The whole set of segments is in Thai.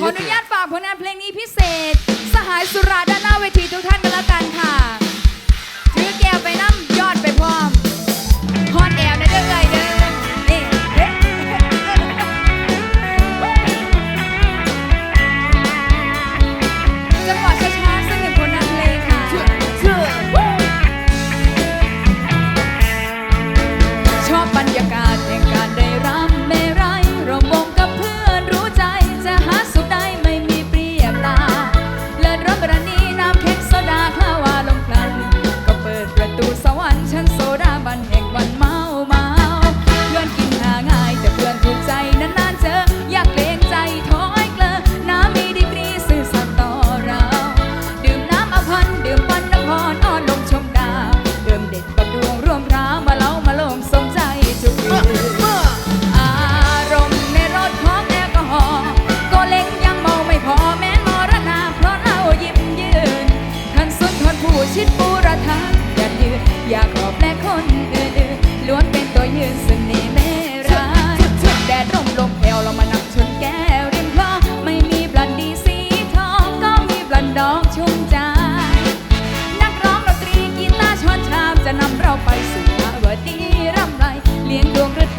ขออนุญาตฝากผลงานเพลงนี้พิเศษ สหายสุราด้านหน้าเวทีทุกท่านกันละกันค่ะ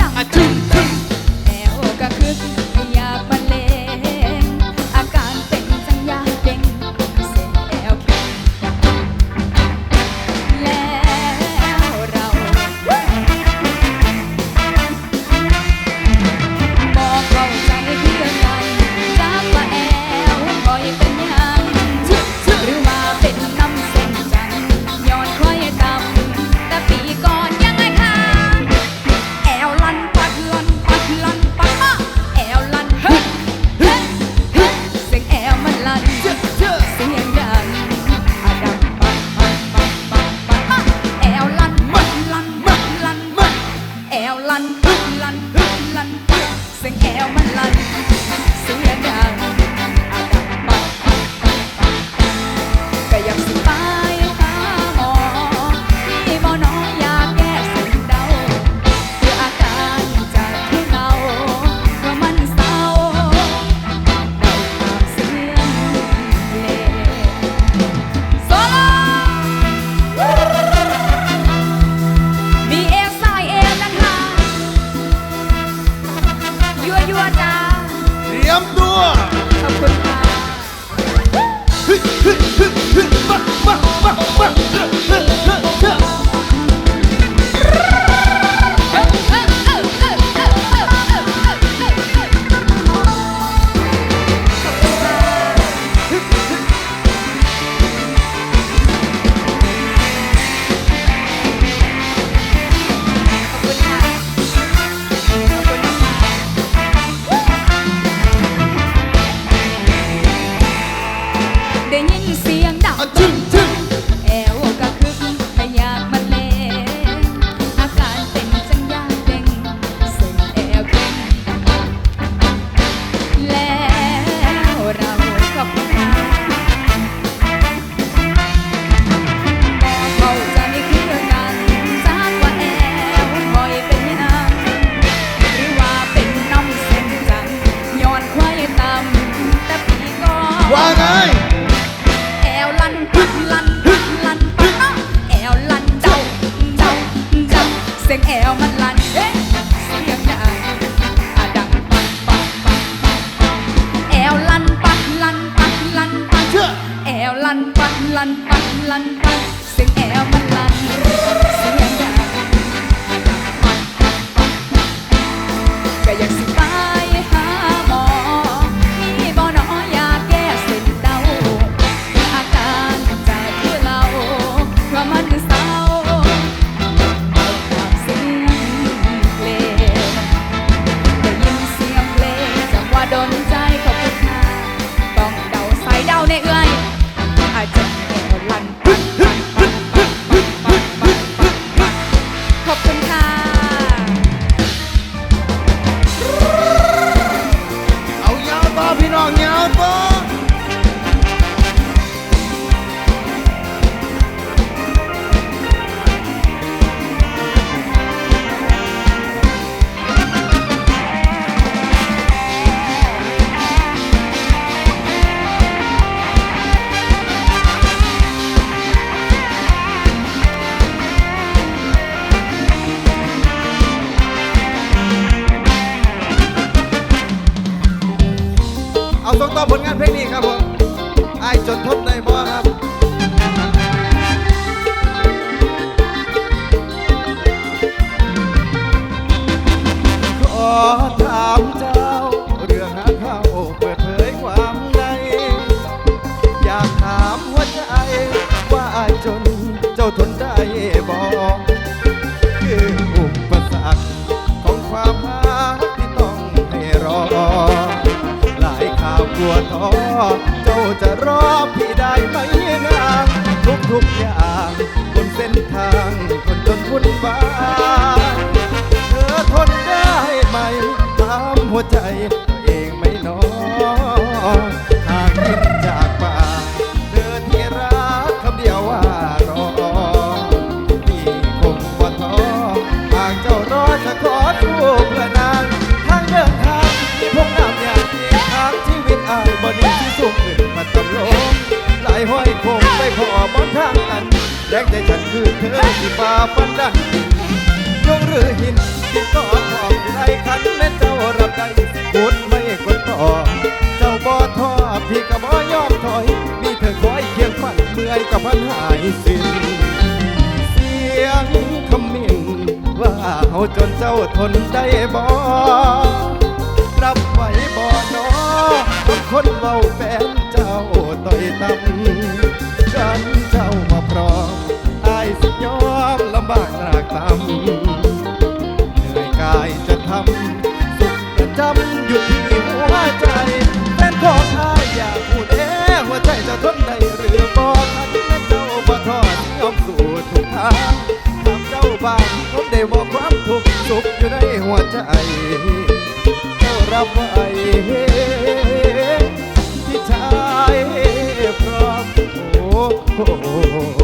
ดังทึมทึแนวก็คึกอยากมา ยมตัว ขอบคุณค่ะ ลันปัดลันปัน ส่งต่อผลงานเพลงนี้ครับผมไอ้จนทนในบ เจ้าจะรอพี่ได้ไหมนางทุกทุกอย่าง ห้อยคงไปพอบอนทางนั้นแรงใจฉันคือเธอที่ฝ่าฟันดันยงหรือหินกินก็ทองไรขันแม่เจ้ารับได้พูดไม่คนต่อ เจ้าบอทอพี่ก็บอยอมถอยนี่เธอคอยเคียงฝันเมื่อยกับพันหายสิ้นเสียงคำมิ่นว่าเอาจนเจ้าทนได้บ่รับไว้บ่นอคนเว้าแฟน ต่อยต่ำฉันเจ้ามาพร้อมไอ้ยสิยอมลำบากรากตำเหนื่อยกายจะทำสุขประจำอยู่ที่หัวใจแฟนขอท้าอยากพูดแอหัวใจจะทนได้หรือบอกทันเจ้ามาทอดยอมสู่ทุกทางทำเจ้าบ้างคนได้บอกความทุกข์สุขอยู่ในหัวใจเจ้ารับไว้ ที่ชพร้อมโอ้โห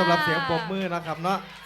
สำหรับเสียงปมมือนะครับเนาะ